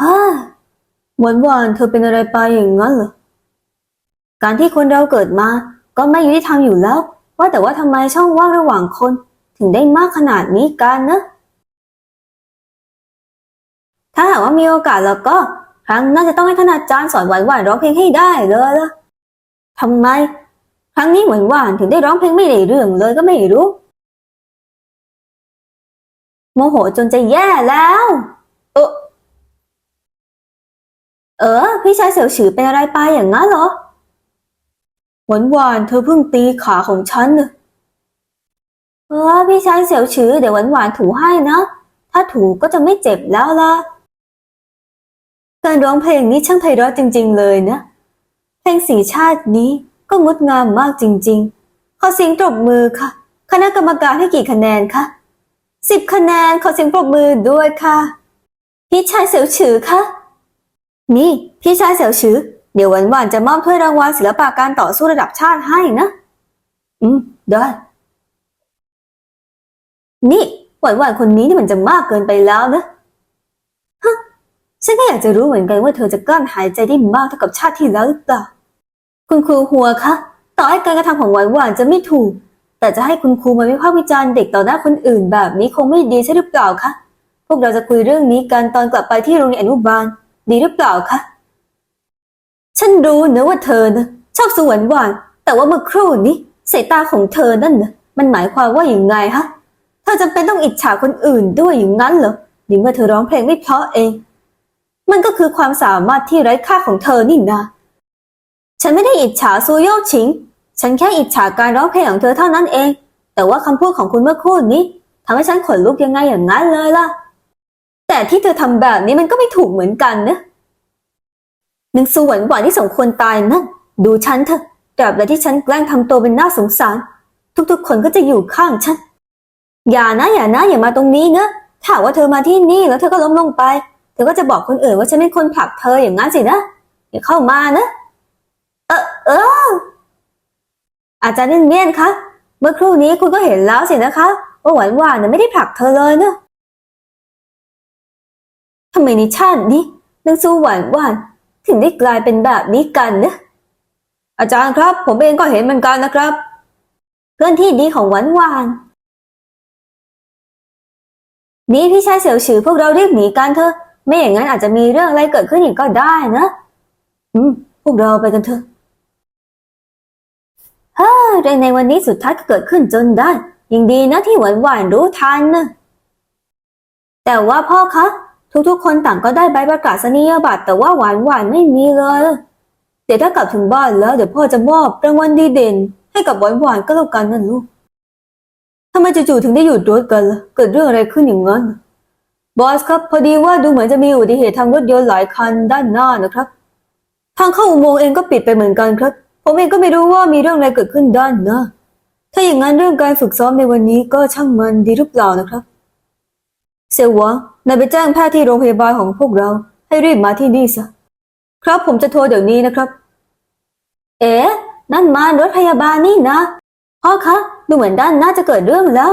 ฮ่าหวานหวานเธอเป็นอะไรไปอย่างนั้นเหรอ การที่คนเราเกิดมา ก็ไม่ยุติธรรมอยู่แล้ว ว่าแต่ว่าทำไมช่องว่างระหว่างคน ถึงได้มากขนาดนี้กันนะ ถ้าหากว่ามีโอกาสแล้วก็ ครั้งน่าจะต้องให้ท่านอาจารย์สอนหวานหวานๆร้องเพลงให้ได้เลยล่ะทำไม ครั้งนี้หวานหวานถึงได้ร้องเพลงไม่ได้เรื่องเลยก็ไม่รู้ โมโหจนจะแย่แล้ว เออ พี่ชายเสี่ยวฉือเป็นอะไรไปอย่างนั้นเหรอ หวานหวานเธอเพิ่งตีขาของฉันเนอะเออพี่ชายเสี่ยวฉือเดี๋ยวหวานหวานถูให้นะ ถ้าถูก็จะไม่เจ็บแล้วล่ะ การร้องเพลงนี้ช่างไพเราะจริง ๆ เลยนะ เพลงสีชาตินี้ก็งดงามมากจริง ๆ ขอเสียงปรบมือค่ะ คณะกรรมการให้กี่คะแนนคะสิบคะแนนขอเสียงปรบมือด้วยค่ะ พี่ชายเสี่ยวฉือคะ นี่พี่ชายเสี่ยวฉือเดี๋ยวหวานหวานจะมอบถ้วยรางวัลศิลปะการต่อสู้ระดับชาติให้นะ อืม ได้ นี่หวานหวานคนนี้นี่มันจะมากเกินไปแล้วนะฮะฉันก็อยากจะรู้เหมือนกันว่าเธอจะกลั้นหายใจได้มากเท่ากับชาติที่แล้วหรือเปล่าคุณครูหัวคะต่อให้การกระทำของหวานหวานจะไม่ถูก แต่จะให้คุณครูมาวิพากษ์วิจารณ์เด็กต่อหน้าคนอื่นแบบนี้คงไม่ดีใช่หรือเปล่าคะพวกเราจะคุยเรื่องนี้กันตอนกลับไปที่โรงเรียนอนุบาล ดีหรือเปล่าคะ ฉันรู้นะว่าเธอนะชอบสวนหวาน แต่ว่าเมื่อครู่นี้สายตาของเธอนั่นนะมันหมายความว่าอย่างไงฮะ เธอจำเป็นต้องอิจฉาคนอื่นด้วยอย่างนั้นเหรอในเมื่อเธอร้องเพลงไม่เพราะเอง มันก็คือความสามารถที่ไร้ค่าของเธอนี่นะฉันไม่ได้อิจฉาซูโยชิง ฉันแค่อิจฉาการร้องเพลงของเธอเท่านั้นเอง แต่ว่าคำพูดของคุณเมื่อครู่นี้ทำให้ฉันขนลุกยังไงอย่างนั้นเลยล่ะ แต่ที่เธอทำแบบนี้มันก็ไม่ถูกเหมือนกันนะหนึ่งสวรรค์หวานที่สมควรตายนั่นดูฉันเถอะตราบใดที่ฉันแกล้งทำตัวเป็นน่าสงสาร ทุกๆ คนก็จะอยู่ข้างฉัน อย่านะอย่านะอย่ามาตรงนี้นะถ้าว่าเธอมาที่นี่แล้วเธอก็ล้มลงไป เธอก็จะบอกคนอื่นว่าฉันเป็นคนผลักเธออย่างนั้นสินะอย่าเข้ามานะ เออเอออาจารย์เนียนคะเมื่อครู่นี้คุณก็เห็นแล้วสินะคะว่าหวานหวานนะไม่ได้ผลักเธอเลยนะำไมในชาตินี้นางสู้หวานหวานถึงได้กลายเป็นแบบนี้กันนะ อาจารย์ครับ ผมเองก็เห็นเหมือนกันนะครับ เพื่อนที่ดีของหวานหวานนี่พี่ชายเสี่ยวฉือพวกเรารีบหนีกันเถอะ ไม่อย่างนั้นอาจจะมีเรื่องอะไรเกิดขึ้นอีกก็ได้นะ อืม พวกเราไปกันเถอะเฮ้ยเรื่องในวันนี้สุดท้ายก็เกิดขึ้นจนได้ยังดีนะที่หวานหวานรู้ทันนะแต่ว่าพ่อคะ ทุกๆ คนต่างก็ได้ใบประกาศนียบัตรแต่ว่าหวานหวานไม่มีเลย เดี๋ยวถ้ากลับถึงบ้านแล้วเดี๋ยวพ่อจะมอบรางวัลดีเด่น ให้กับหวานหวานก็แล้วกันนั่นลูกทำไมจู่ๆถึงได้หยุดรถกันล่ะเกิดเรื่องอะไรขึ้นอย่างนั้นบอสครับ พอดีว่าดูเหมือนจะมีอุบัติเหตุทางรถยนต์หลายคันด้านหน้านะครับ ทางเข้าอุโมงค์เองก็ปิดไปเหมือนกันครับ ผมเองก็ไม่รู้ว่ามีเรื่องอะไรเกิดขึ้นด้านหน้าถ้าอย่างนั้นเรื่องการฝึกซ้อมในวันนี้ก็ช่างมันดีหรือเปล่านะครับ เซลววนายไปแจ้งแพทย์ที่โรงพยาบาลของพวกเรา ให้รีบมาที่นี่ซะ ครับผมจะโทรเดี๋ยวนี้นะครับ เอ๊ะนั่นมารถพยาบาลนี่นะพ่อคะ ดูเหมือนด้านน่าจะเกิดเรื่องแล้ว